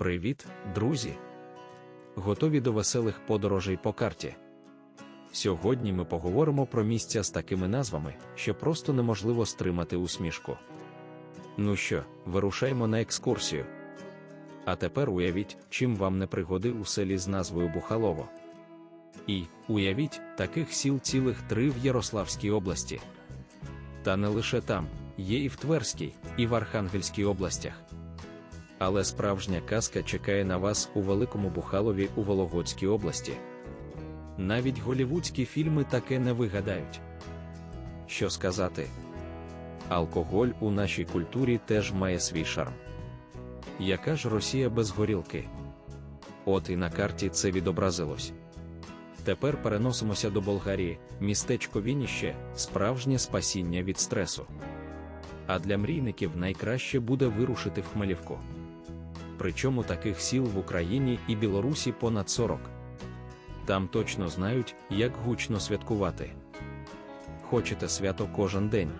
Привіт, друзі! Готові до веселих подорожей по карті. Сьогодні ми поговоримо про місця з такими назвами, що просто неможливо стримати усмішку. Ну що, вирушаємо на екскурсію. А тепер уявіть, чим вам не пригоди у селі з назвою Бухалово. І, уявіть, таких сіл цілих три в Ярославській області. Та не лише там, є і в Тверській, і в Архангельській областях. Але справжня казка чекає на вас у Великому Бухалові у Вологодській області. Навіть голівудські фільми таке не вигадають. Що сказати? Алкоголь у нашій культурі теж має свій шарм. Яка ж Росія без горілки? От і на карті це відобразилось. Тепер переносимося до Болгарії, містечко Вініще справжнє спасіння від стресу. А для мрійників найкраще буде вирушити в Хмелівку. Причому таких сіл в Україні і Білорусі понад 40. Там точно знають, як гучно святкувати. Хочете свято кожен день.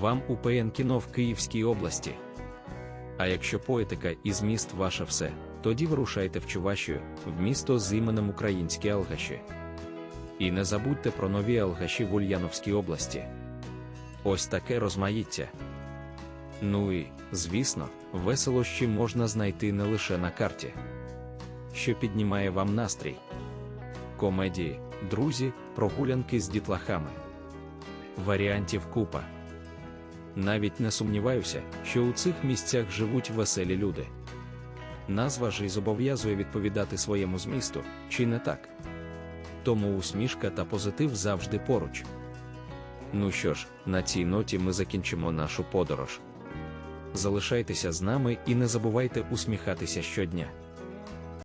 Вам у ПН-кіно в Київській області. А якщо поетика і зміст ваше все, тоді вирушайте в Чувашію, в місто з іменем Українські Алгаші. І не забудьте про нові Алгаші в Ульяновській області. Ось таке розмаїття. Ну і, звісно, веселощі можна знайти не лише на карті, що піднімає вам настрій. Комедії, друзі, прогулянки з дітлахами. Варіантів купа. Навіть не сумніваюся, що у цих місцях живуть веселі люди. Назва ж і зобов'язує відповідати своєму змісту, чи не так? Тому усмішка та позитив завжди поруч. Ну що ж, на цій ноті ми закінчимо нашу подорож. Залишайтеся з нами і не забувайте усміхатися щодня.